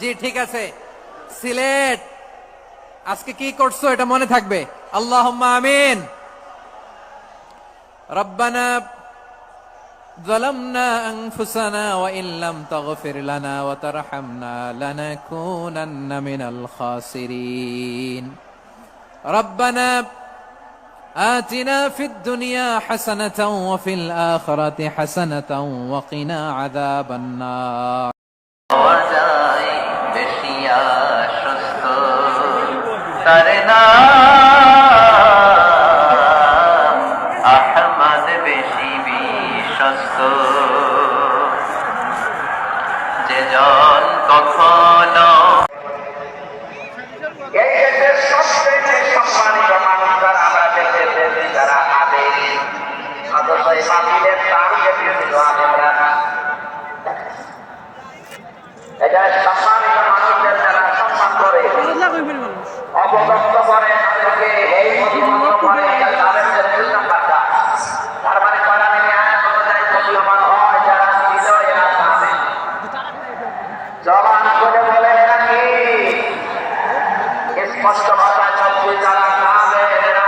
জি ঠিক আছে সিলেট আজকে কি করছ এটা মনে থাকবে আল্লাহ আমিন ربنا ظلمنا أنفسنا وإن لم تغفر لنا وترحمنا لنكونن من الخاسرين ربنا آتنا في الدنيا حسنة وفي الآخرة حسنة وقنا عذاب النار তার নাম আহমদ বেশি বিশ্বস্ত। যে জন কখনো স্পষ্ট ভাষায় সবচেয়ে জানা না